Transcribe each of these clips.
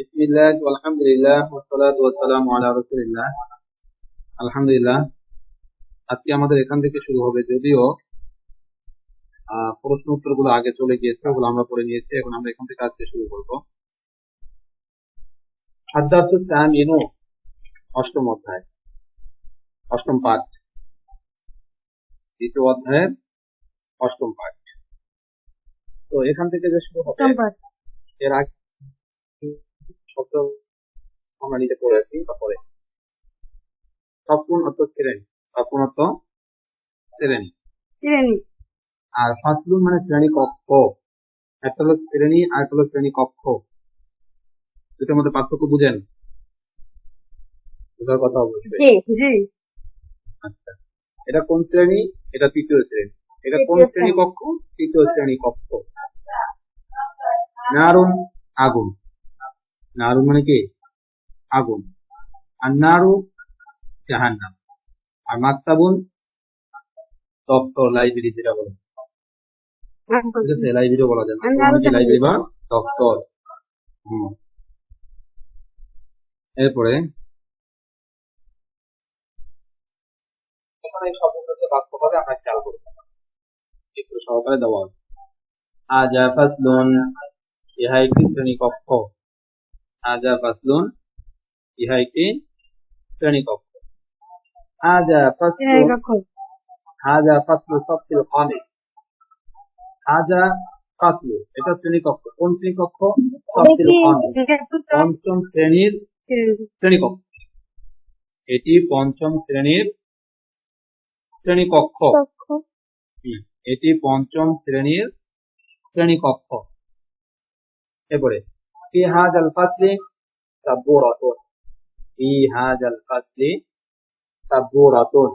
বিসমিল্লাহ আলহামদুলিল্লাহ আলা রাসূলিল্লাহ আলহামদুলিল্লাহ আজকে আমাদের এখান থেকে শুরু হবে যদিও প্রশ্ন উত্তরগুলো আগে চলে গিয়েছে ওগুলো আমরা পড়ে নিয়েছি এখন আমরা এখান থেকে আজকে শুরু করব। অষ্টম অধ্যায় অষ্টম পাঠ। দ্বিতীয় অধ্যায়ের অষ্টম পাঠ। তো এখান থেকে যে শুরু হবে এর আগে শব্দ আমরা নিজে পড়েছি তারপরে সপ্তম অর্থ শ্রেণি সপ্তম অর্থ শ্রেণি শ্রেণি আর ফাসলুন মানে শ্রেণি কক্ষ। একটা হলো শ্রেণি আর একটা হলো শ্রেণি কক্ষ। দুটোর মধ্যে পার্থক্য বুঝেন? বুঝার কথা অবশ্যই। আচ্ছা। এটা কোন শ্রেণি এটা তৃতীয় শ্রেণি এটা কোন শ্রেণি কক্ষ? তৃতীয় শ্রেণি কক্ষ। নারুন আগুন। নারুন মানে কি? আগুন। আর নারু জাহান্নাম। আর দপ্তর লাইব্রেরি যেটা বলে। ঠিক আছে লাইব্রেরি বলা যায়। নারু। লাইব্রেরি বা হুম। এরপরে সহকারে দেওয়া আজা ফাসলুন ইহা একটি শ্রেণি কক্ষ। আজা ফাসলুন ইহা একটি শ্রেণি কক্ষ আজা শ্রেণি ফাসলুন হাজা ফাসলু সবটিল খামিস হাজা ফাসলু এটা শ্রেণীকক্ষ কোন শ্রেণীকক্ষ সবটিল খামিস পঞ্চম শ্রেণির শ্রেণীকক্ষ এটি পঞ্চম শ্রেণির শ্রেণীকক্ষ এটি পঞ্চম শ্রেণির শ্রেণীকক্ষ এরপরে ফি হাজাল ফাসলি সাব্বুরাতুন ফি হাজাল ফাসলি সাব্বুরাতুন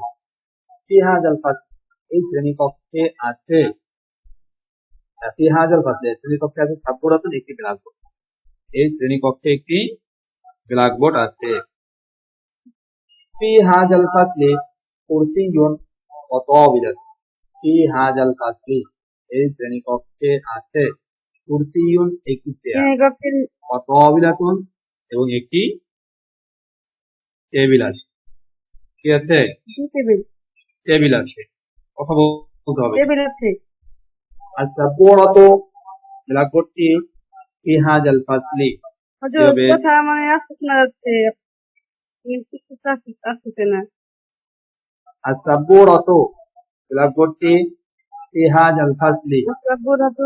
ফি হাজাল ফাসলি এই শ্রেণীকক্ষে আছে। ফি হাজাল ফাসলি শ্রেণীকক্ষে আছে সাব্বুরাতুন একটি ব্ল্যাকবোর্ড। এই শ্রেণীকক্ষে একটি ব্ল্যাকবোর্ড আছে। ফি হাজাল ফাসলি কুরসিয়ুন ওয়া তাওবিলাত ফি হাজাল ফাসলি এই শ্রেণীকক্ষে আছে। কুরসিয়ুন একটি চেয়ার কক্ষের এবং একটি টেবিল আছে কি আছে টেবিল টেবিল আছে কথা বলতে হবে টেবিল আছে আচ্ছা বড়ত ব্ল্যাকবোর্ডটি ফি হাজাল ফাসলি? কথা মানে আসতে শোনা যাচ্ছে আসতেছে না আচ্ছা বড়ত ব্ল্যাকবোর্ডটি ফি হাজাল ফাসলি হয়তো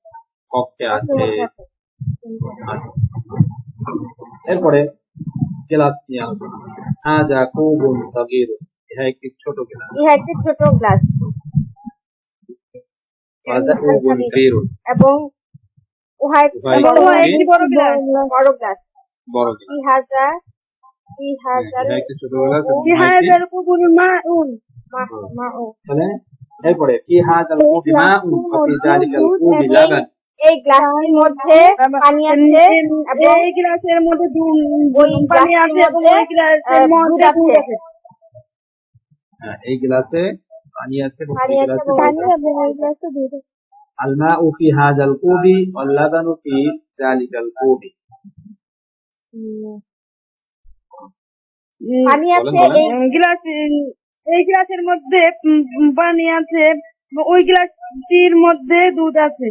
কক্ষে আছে। এরপরে গ্লাস নিয়ে আলোচনা হাজা কুবুন সাগীর ইহা একটি ছোট গ্লাস ইহা একটি ছোট গ্লাস এবং উহা একটি বড় গ্লাস বড় গ্লাস বড় গ্লাস ইহা এরপরে হাজাল কুবি ফি কুবি লাবান এই গ্লাসটির মধ্যে পানি আছে এবং এই গ্লাসের মধ্যে দু- ওই পানি আছে গ্লাসের এবং মধ্যে, ওই গ্লাসের আহ, মধ্যে দুধ দুধ আছে। আছে হ্যাঁ, এই গ্লাসে পানি আছে এবং পানি এই আছে গ্লাসে এবং দুধ পানি আছে। এবং ওই গ্লাসে দুধ আছে। الماء في هذا الكوب واللبن في ذلك الكوب পানি আছে বলেন, বলেন। এই গ্লাস এই গ্লাসের মধ্যে উম, উম, পানি আছে এবং ওই গ্লাসটির মধ্যে দুধ আছে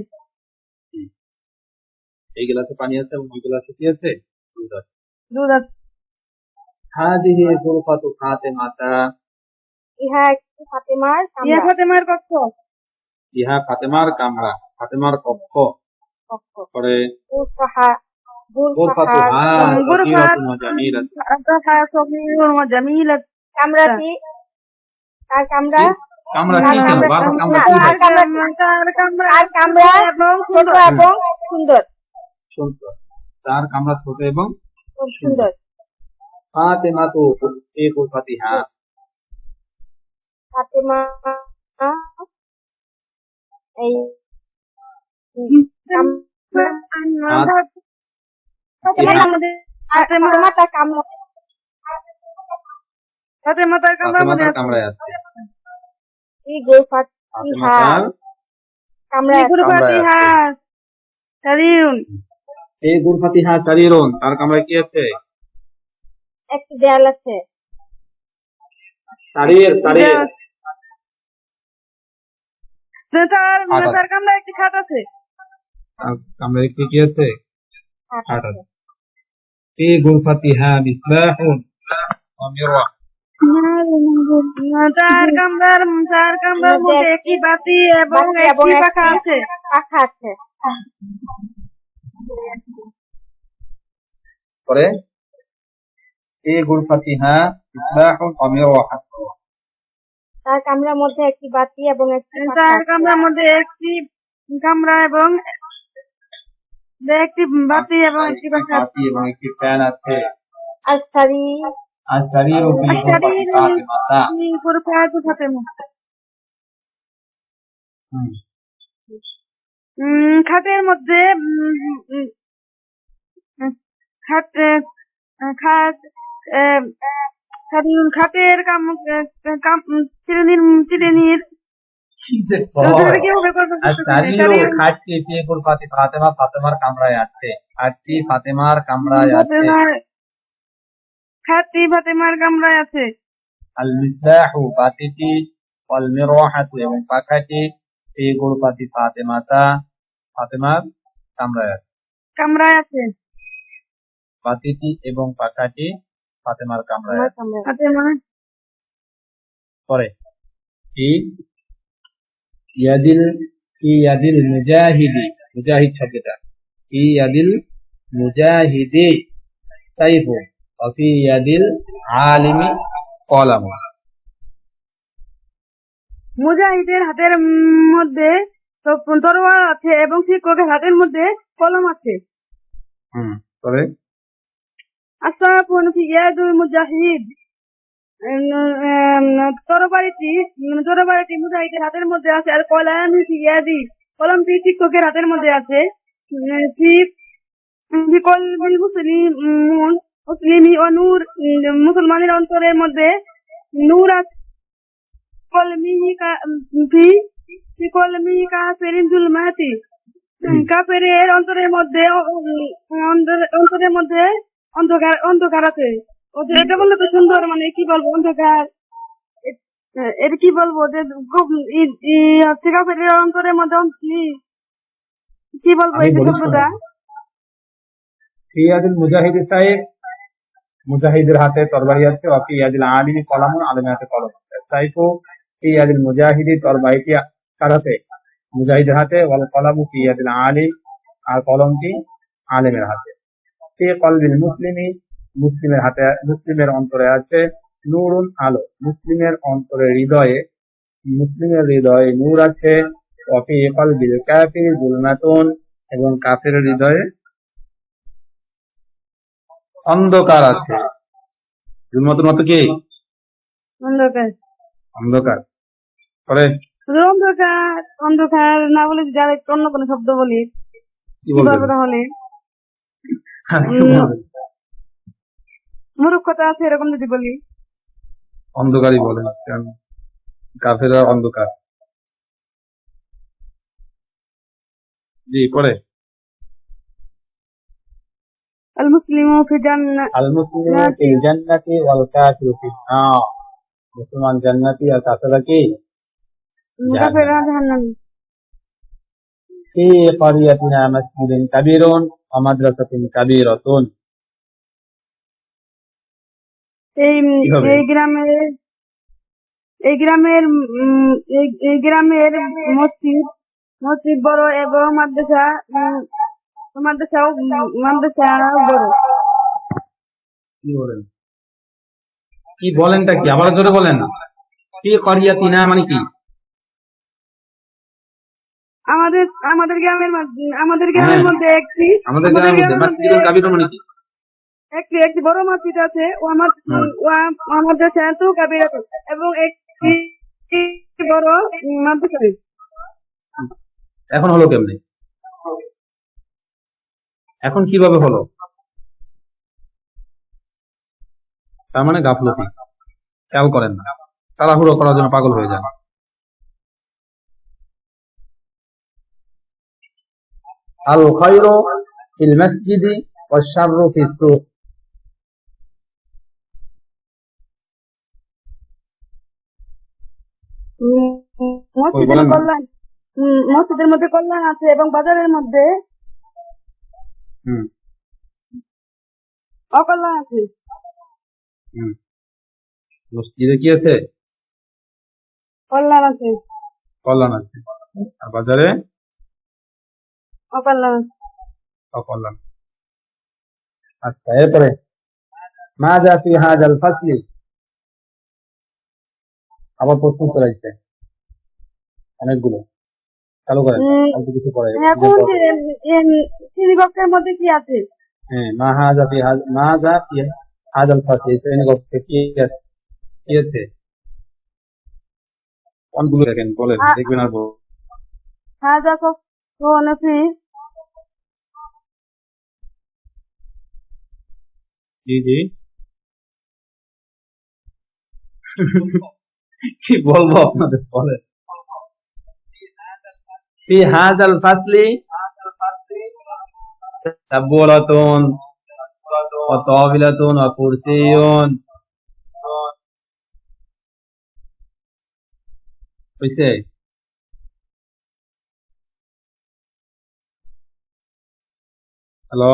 এই গ্লাসে পানি আছে এবং ওই গ্লাসে কি আছে? দুধ আছে। দুধ আছে। ফাতেমাতা ইহা একটি ফাতেমার ইহা ফাতেমার কক্ষ। ইহা ফাতেমার কামরা। ফাতেমার কক্ষ। পরে গুরফাহা। গুরফাতুহা ওয়া জামিলাত তার কামরা কামরা? কি? কেন বারবার কামরা কি? কামরা কামরা এবং সুন্দর। সুন্দর। তার কামরা ছোট এবং খুব সুন্দর। ফাতেমা তো ফি গুরফাতিহা ফাতেমা এই আমাদের ফাতেমা তার কাম ফাতেমা তার কামরার ফাতেমা। মধ্যে তার আছে। এই এই গুরফাতিহা সারিউন এই গুরফাতিহা সারিরুন তার কামরায় কি আছে একটি দেয়াল আছে সারির সারির তার খাট আছে। তার কামরায় একটি খাট আছে তার কামরায় কি কি আছে খাট খাট আছে। আছে في غرفتها مصباح ومروح তার কামরার তার কামরার মধ্যে একটি বাতি এবং বাতি এবং একটি পাখা একটি আছে পাখা আছে পরে في غرفتها مصباح ومروح তার কামরার মধ্যে একটি বাতি এবং একটি পাখা তার আছে। কামরার মধ্যে একটি কামরা এবং একটি বাতি এবং একটি পাখা আছে বাতি এবং একটি ফ্যান আছে আর সারি আর সারির في غرفة فاطمة পুরোপুরি ফাতেমা হুম। উম, খাটের মধ্যে খাতের ফাতেমা ফাতেমার কামরায় আছে। খাটটি ফাতেমার কামরায় আছে। খাটটি ফাতেমার কামরায় আছে। আল মিসবাহু বাতিটি ওয়াল মিরওয়াহাতু এবং পাখাটি বেগুর পাতি ফাতেমাতা ফাতেমার কামরায় আছে। কামরায় আছে। পাখিটি এবং পাখাটি ফাতেমার কামরায় পরে। কি? ইয়াদিল ইয়াদিল মুজাহিদি? মুজাহিদ শব্দটা। ইয়াদিল মুজাহিদি? অফি ইয়াদিল আলিমি? কলাম। মুজাহিদের হাতের মধ্যে তরোয়াল আছে এবং শিক্ষকের হাতের মধ্যে কলম আছে? হুম তবে আসাফুন ফি ইয়াদুল মুজাহিদ। উম, উম, তরবারিটি তরবারিটি মুজাহিদের হাতের মধ্যে আছে আর কলাম ইয়াদি। কলমটি শিক্ষকের হাতের মধ্যে আছে। মুসলিমুন মুসলিমি ও নূর মুসলমানের অন্তরের মধ্যে নূর আছে। কলমিহি ফি কলমিহি কাফিরিন জুলমাতি। কাফেরের অন্তরের মধ্যে অন্তরের মধ্যে অন্ধকার অন্ধকার আছে ওদের এটা বললে তো সুন্দর মানে কি বলব অন্ধকার। এ- এটা কি বলব যে খুব ই- ই- হচ্ছে অন্তরের মধ্যে কি- কি বলব এটা শব্দটা ফি ইয়াদিল মুজাহিদি সাইফ মুজাহিদের হাতে তরবারি আছে ওয়া ফি ইয়াদিল আলিমি কলামুন আলিমের হাতে কলম সাইফু ফি ইয়াদিল মুজাহিদি তরবারিটি কার হাতে মুজাহিদের হাতে ওয়াল কলামু ফি ইয়াদিল আলিম আর কলমটি আলিমের হাতে। ফি কলবিল মুসলিমি? মুসলিমের হাতে মুসলিমের অন্তরে আছে নূরুন আলো। মুসলিমের অন্তরে হৃদয়ে মুসলিমের হৃদয়ে নূর আছে। ওয়া ফি কলবিল কাফির জুলমাতুন এবং কাফের হৃদয়ে অন্ধকার আছে। জুলমাতুন মতো কি? অন্ধকার। অন্ধকার। পরে? শুধু অন্ধকার অন্ধকার না বলে যারা একটু অন্য কোনো শব্দ বলি কি বলব তাহলে? মূর্খতা আছে এরকম যদি বলি। অন্ধকারই বলেন কারণ কাফেরা অন্ধকার। জি পরে মুসলমান জান্নাতি আর কাফেরা কি? জাহান্নামী। এই এই গ্রামের এই গ্রামের এই এই গ্রামের মসজিদ মসজিদ বড় এবং মাদ্রাসা মাদ্রাসাও বড়। কি বলেন? কি বলেনটা কি? আবার জোরে বলেন ফি ক্বরিয়াতিনা মানে কি? আমাদের আমাদের গ্রামের আমাদের গ্রামের হ্যাঁ। মধ্যে একটি আমাদের গ্রামের মধ্যে কাবির মানে কি? একটি একটি বড় মসজিদ আছে ও আমার কাবিরাত এবং একটি বড় মাদ্রাসা এখন হলো কেমনে? এখন কীভাবে হলো? তার মানে গাফলতি। খেয়াল করেন না। তাড়াহুড়ো করার জন্য পাগল হয়ে যান। আল ফিল মসজিদি ফিস সুক মসজিদের মধ্যে কল্যাণ আছে এবং বাজারের মধ্যে হুম। অকল্যাণ আছে। হুম। মসজিদে কি আছে? কল্যাণ আছে। কল্যাণ আছে। আর বাজারে? আচ্ছা এরপরে মা যা ফি হাজাল ফাসলি। আবার প্রশ্ন চলে আসছে। অনেকগুলো। চালু করেন। অল্প কিছু এখন শ্রেণীকক্ষের মধ্যে কি আছে? হ্যাঁ মা হাজা ফি মা যা ফি হাজাল ফাসলি। শ্রেণি কক্ষে কি আছে? কি আছে? অনেকগুলো দেখেন বলেন দেখবেন আর হাজা কখন আছে জি জি কি বলবো আপনাদের বলে في هذا الفصل سبولة وطاولة وكرسي হইছে হ্যালো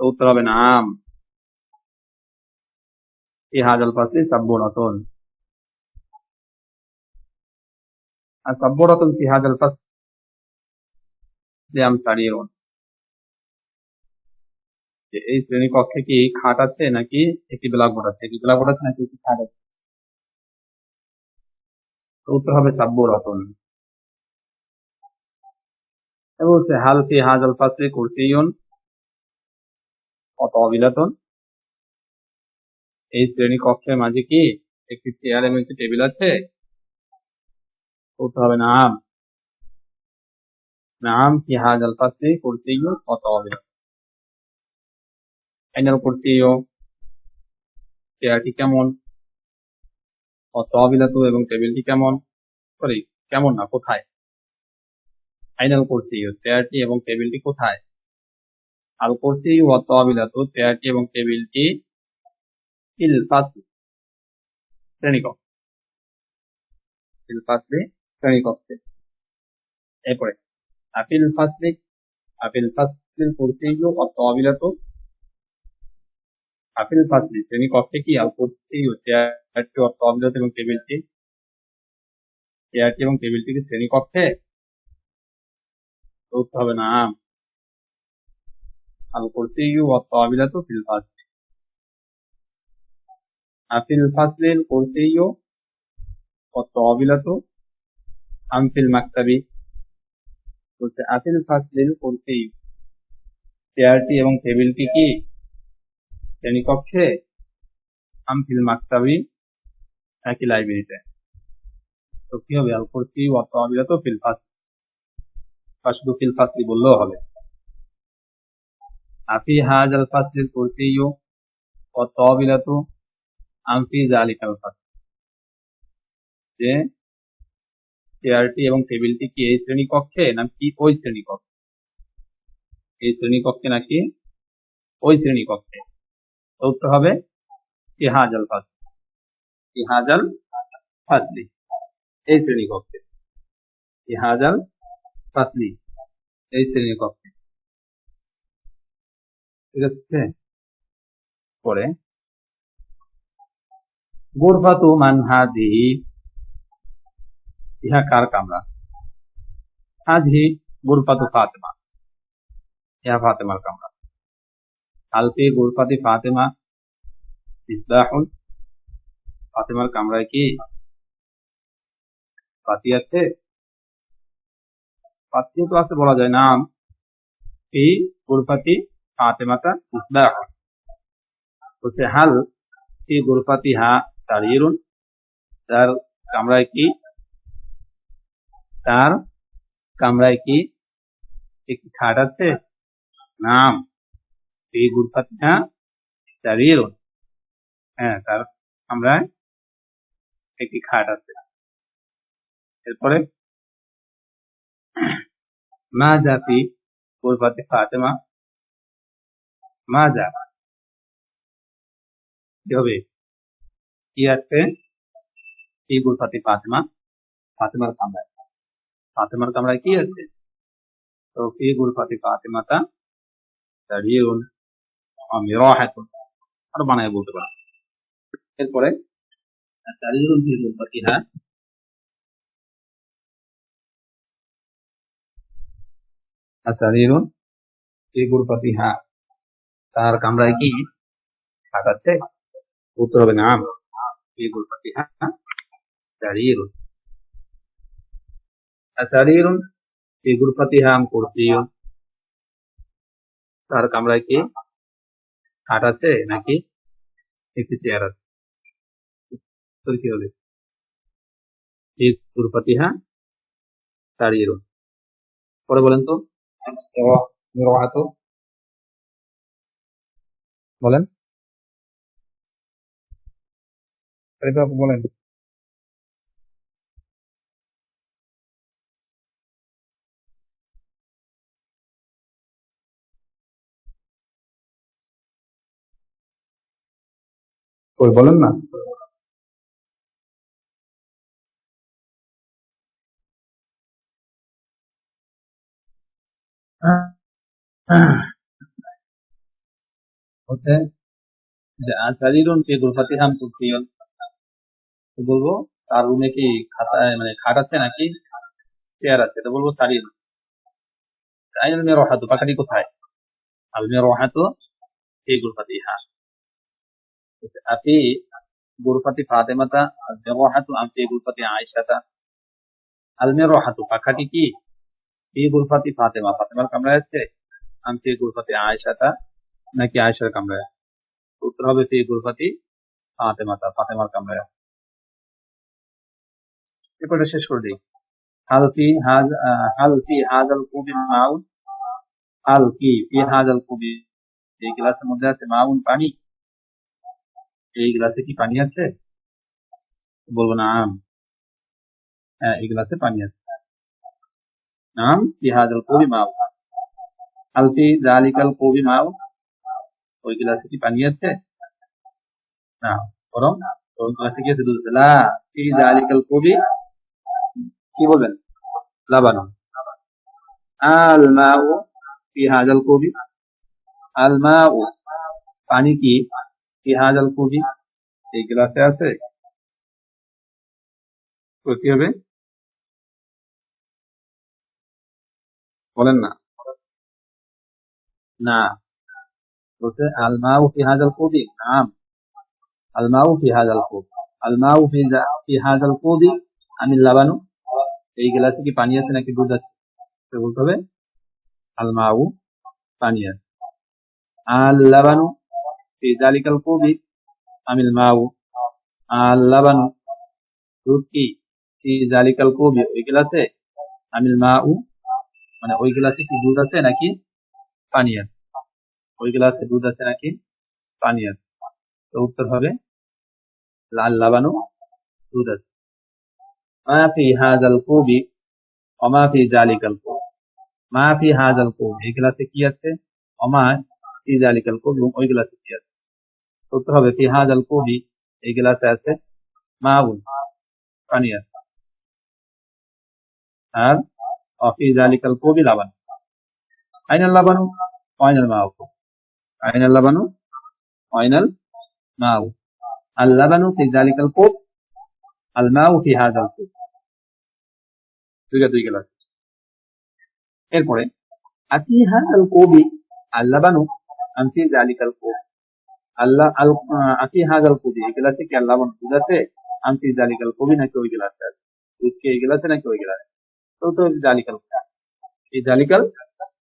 উত্তর হবে নাম ফি হাজাল ফাসলি সাব্বরাতুন। আর সাব্বরাতুন ফি হাজাল আম এই শ্রেণি কক্ষে কি খাট আছে নাকি একটি ব্ল্যাকবোর্ড আছে? একটি ব্ল্যাকবোর্ড আছে নাকি একটি খাট আছে? উত্তর হবে সাব্য রতন এবং হাল ফি হাজাল ফাসলি কুরসিয়ুন অতবিলাতুন এই শ্রেণি কক্ষের মাঝে কি একটি চেয়ার এবং একটি টেবিল আছে? উত্তর হবে নাম। নাম ফি হাজাল ফাসলি কুরসিয়ুন অতবিলাতুন আইনাল কুরসিয়ু চেয়ারটি কেমন? অতবিলাতু এবং টেবিলটি কেমন? সরি, কেমন না, কোথায়? আইনাল কুরসিয়ু চেয়ারটি এবং টেবিলটি কোথায়? আল কুরসিয়ু ওয়া তাবিলাতু চেয়ারটি এবং টেবিলটি ফিল ফাসল। শ্রেণীকক্ষ। ফিল ফাসলে, শ্রেণীকক্ষে। এরপরে আপিল ফাসলি আপিল ফাসলিল কুরসিয়ু ওয়া তাবিলাতু আপিল ফাসলি, শ্রেণীকক্ষে কি আল কুরসিয়ু চেয়ারটি ওয়া তাবিলাতু এবং টেবিলটি? চেয়ারটি এবং টেবিলটি কি শ্রেণীকক্ষে? তো উত্তর হবে না। তাবিলাতু ফিল ফাসল আফিল ফাসলিল কুরসিয়ু ওয়া তাবিলাতু আম ফিল মাকতাবি বলছে আফিল ফাসলিল কুরসিয়ু চেয়ারটি এবং টেবিলটি কি শ্রেণীকক্ষে আম ফিল মাকতাবি একই লাইব্রেরিতে তো কি হবে আল কুরসি ওয়া তাবিলাতু ফিল ফাসল বা শুধু ফিল ফাসলি বললেও হবে আফি হাজাল ফাসলিল কুরসিয়ু ওয়া তাবিলাতু আম ফি জালিকাল ফাসল যে চেয়ারটি এবং টেবিলটি কি এই শ্রেণীকক্ষে নাকি ওই শ্রেণি কক্ষে এই শ্রেণি কক্ষে নাকি ওই শ্রেণি কক্ষে উত্তর হবে ইহাজাল ফাসল। ইহাজাল ফাজলি এই শ্রেণীকক্ষে। ফি হাজাল ফাসলি। এই শ্রেণীকক্ষে। ঠিক পরে, গুরফাতু মান ইহা কার কামরা? হাদিহি গুরফাতু ফাতেমা। ইহা ফাতেমার কামরা। আলফি গুরফাতি ফাতেমা ইসবাহুন ফাতেমার কামরায় কি বাতি আছে? বাতি তো আছে বলা যায়। নাম, ফি গুরফাতি ফাতেমাতা ইসবাহুন বলছে হাল ফি গুরফাতি হা তারিরুন তার কামরায় কি? তার কামরায় কি একটি খাট আছে? নাম ফি গুরফাতি হা তারিরুন হ্যাঁ তার কামরায় একটি খাট আছে। এরপরে, মা জাতি গুরফাতি ফাতেমা মা যা কি হবে? কি আছে? কি গুলফাতি ফাতেমা? ফাতেমার কামরায়। ফাতেমার কামরায় কি আছে? তো ফি গুলফাতি ফাতেমাতা তারিউন মিরাহাতুন আর বানায় বলতে পারো। এরপরে তারিউন ফি গুলফাতিহা আসারিরুন ফি গুলফাতিহা তার কামরায় কি? খাট আছে। উত্তর হবে গুলফাতিহা আম কুরসিয়ুন তার কামরায় কি? খাট আছে নাকি? একটি চেয়ার আছে। উত্তর কি হবে? ফি গুলফাতিহা সারিরুন পরে বলেন তো। বলেন। আপু বলেন। না। হচ্ছে কুরসিয়ুন তো বলব, তার রুমে কি খাতা মানে খাট আছে নাকি? চেয়ার আছে, তো বলব সারির আইন আল মিরাহাতু পাখাটি কোথায়? আল গুরফাতিহা আফি গুরফাতি ফাতেমাতা আল মিরাহাতু আম ফি গুরফাতি আয়েশাতা। আল মিরাহাতু পাখাটি কি? ফি গুরফাতি ফাতেমা, ফাতেমার কামরায় আছে? আম ফি গুরফাতি আয়েশাতা। নাকি আয়েশার কামরায়? উত্তর হবে ফি গুরফাতি ফাতেমাতা ফাতেমার কামরায়। এরপরে শেষ করে দিই। হাল ফি হাজ হাল ফি হাজাল কুবি মাউন, হাল কি ফি হাজাল কুবি। এই গ্লাসের মধ্যে আছে মাউন পানি। এই গ্লাসে কি পানি আছে? বলব না, আম। হ্যাঁ এই গ্লাসে পানি আছে। নাম ফি হাজাল কুবি মাউন। হাল ফি জালিকাল কুবি মাউন। ওই গ্লাসে কি পানি আছে? না বরং ওই গ্লাসে কি আছে দুধ আছে। লা ফি জালিকাল কুবি। কি বলবেন? লাবানো আল মাউ ফি হাজাল কবি। আল মাউ, পানি কি? ফি হাজাল কবি। এই গ্লাসে আছে। কি হবে? বলেন না। না। বলছে আল মাউ ফি হাজাল কবি নাম। আল মাউ ফি হাজাল কবি আল মাউ ফি ফি হাজাল কবি আমি লাবানো। এই গ্লাসে কি পানি আছে নাকি দুধ আছে? তো বলতে হবে আল মাউ পানি আছে। আল লাবানু ফি জালিকাল কুবি আমিল মাউ আল লাবানু দুধ কি? ফি জালিকাল কুবি ওই গ্লাসে? আমিল মাউ মানে ওই গ্লাসে কি দুধ আছে নাকি পানি আছে? ওই গ্লাসে দুধ আছে নাকি? পানি আছে। তো উত্তর হবে লাল লাবানু দুধ আছে। মা ফি হাজাল কুবি অমা ফি জালিকাল কুব। মা ফি হাজাল কুব, এই গ্লাসে কি আছে? অমা ফি জালিকাল কুব, ওই গ্লাসে কি আছে? উত্তর হবে ফি হাজাল কুবি, এই গ্লাসে আছে মাউন পানি আছে। আর অফি জালিকাল কবি লাবান। আইনাল লাবানু অয়নাল মাউ আইনাল লাবানু অয়নাল মাউ আল লাবানু ফি জালিকাল কোব আল মাউ ফি হাযাল কোব দুইটা দুই গ্লাস এরপরে আতি হাযাল কোবি আল লাবানু আম ফি জালিকাল কোব আল্লাহ আল আতি হাযাল কোবি, এই গ্লাসে কি লাবানু দুধ আছে? আম ফি জালিকাল কোবি নাকি ওই গ্লাসে আছে? দুধ কি এই গ্লাসে নাকি ওই গ্লাসে তো তো জালিকাল এই জালিকাল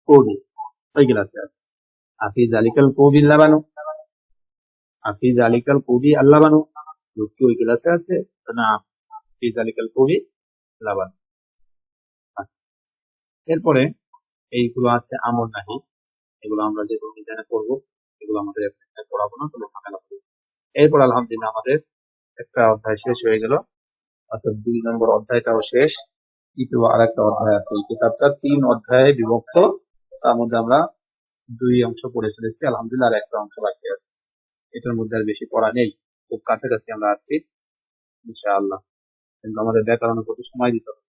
কোবি ওই গ্লাসে আছে। আফি জালিকাল কোবি লাবানু আফি জালিকাল কোবি আল্লাহ বানু। দুধ কি ওই গ্লাসে আছে না, আফি জালিকাল কোবি লাবানু। এরপরে এইগুলো আছে আমল নাহি, এগুলো আমরা যে ডিজাইনে করব এগুলো আমাদের পড়াবো না তবে ঝামেলা করব। এরপর আলহামদুলিল্লাহ আমাদের একটা অধ্যায় শেষ হয়ে গেল। অর্থাৎ দুই নম্বর অধ্যায়টাও শেষ। কিন্তু আর একটা অধ্যায় আছে এই কিতাবটা। তিন অধ্যায়ে বিভক্ত। তার মধ্যে আমরা দুই অংশ পড়ে ফেলেছি আলহামদুলিল্লাহ, আর একটা অংশ বাকি আছে। এটার মধ্যে আর বেশি পড়া নেই। খুব কাছাকাছি আমরা আছি, ইনশাআল্লাহ। কিন্তু আমাদের ব্যাকরণের প্রতি সময় দিতে হবে।